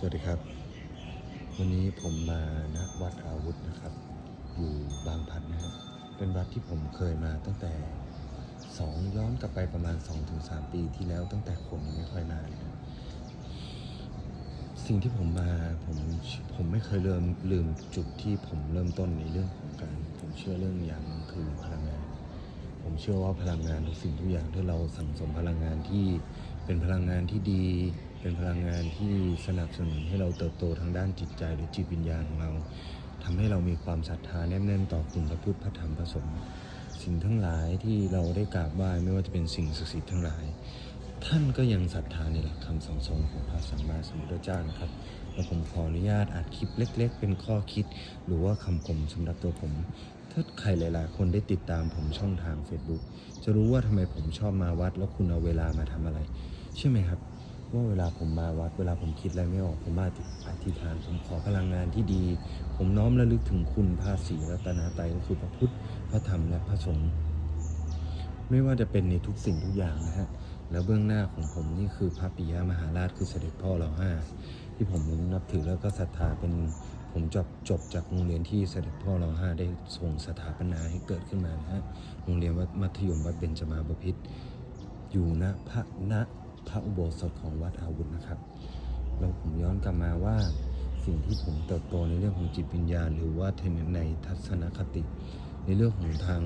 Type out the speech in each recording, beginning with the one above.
สวัสดีครับ วันนี้ผมมาณวัดอาวุธนะครับ อยู่บางพัดนะครับเป็นวัดที่ผมเคยมาตั้งแต่สองย้อนกลับไปประมาณ 2-3 ปีที่แล้วตั้งแต่คนยังไม่ค่อยมาเลยนะสิ่งที่ผมมาผมผมไม่เคยลืมลืมจุดที่ผมเริ่มต้นในเรื่องของการ ผมเชื่อเรื่องอย่างหนึงคือพลังงาน ผมเชื่อว่าพลังงานทุกสิ่งทุกอย่างที่เราสั่งสมพลังงานที่เป็นพลังงานที่ดี เป็นพลังงานที่สนับสนุนให้เราเติบโตทางด้านจิตใจหรือจิตวิญญาณของเราทำให้เรามีความศรัทธาแน่นแน่นต่อคุณพระพุทธพระธรรมพระสงฆ์สิ่งทั้งหลายที่เราได้กราบไหว้ไม่ว่าจะเป็นสิ่งศักดิ์สิทธิ์ทั้งหลาย ท่านก็ยังศรัทธาในหลักคำสั่งสอนของพระสัมมาสัมพุทธเจ้านะครับและผมขออนุญาตอัดคลิปเล็ก ๆ เป็นข้อคิด หรือว่าคำคมสำหรับตัวผมถ้าใครหลาย ๆ คนได้ติดตามผมช่องทาง Facebook จะรู้ว่าทำไมผมชอบมาวัด แล้วคุณเอาเวลามาทำอะไร ใช่ไหมครับ ว่าเวลาผมมาวัดเวลาผมคิดอะไรไม่ออกผมมาอธิษฐาน ผมขอพลังงานที่ดี ผมน้อมระลึกถึงคุณพระศรีรัตนตรัยก็คือพระพุทธพระธรรมและพระสงฆ์ไม่ว่าจะเป็นในทุกสิ่งทุกอย่างนะฮะแล้วเบื้องหน้าของผมนี่คือพระปิยมหาราชคือเสด็จพ่อเราห้าที่ผมนับถือแล้วก็ศรัทธาเป็นผมจบจบจากโรงเรียนที่เสด็จพ่อเราห้าได้ทรงสถาปนาให้เกิดขึ้นมานะฮะโรงเรียนวัดมัธยมวัดเบญจมาบพิตรอยู่ณพระณ พระอุโบสถของวัดอาวุธนะครับแล้วผมย้อนกลับมาว่าสิ่งที่ผมเติบโตในเรื่องของจิตวิญญาณ หรือว่าในทัศนคติ ในเรื่องของทาง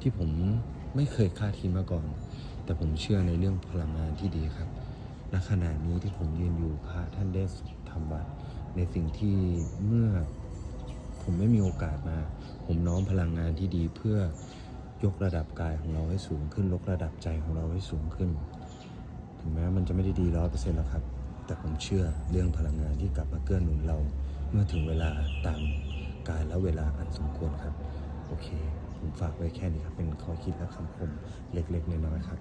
ที่ผมไม่เคยคาดคิดมาก่อน แต่ผมเชื่อในเรื่องพลังงานที่ดีครับณขณะนี้ที่ผมยืนอยู่พระท่านได้ทำบัตรในสิ่งที่เมื่อผมไม่มีโอกาสมา ผมน้อมพลังงานที่ดีเพื่อยกระดับกายของเราให้สูงขึ้นยกระดับใจของเราให้สูงขึ้น ถึงแม้มันจะไม่ได้ดีร้อยเปอร์เซ็นต์แล้วครับ แต่ผมเชื่อเรื่องพลังงานที่กลับมาเกื้อหนุนเรา เมื่อถึงเวลาตามกาลและเวลาอันสมควรครับ โอเค ผมฝากไว้แค่นี้ครับ เป็นข้อคิดและคำคมเล็กๆน้อยๆครับ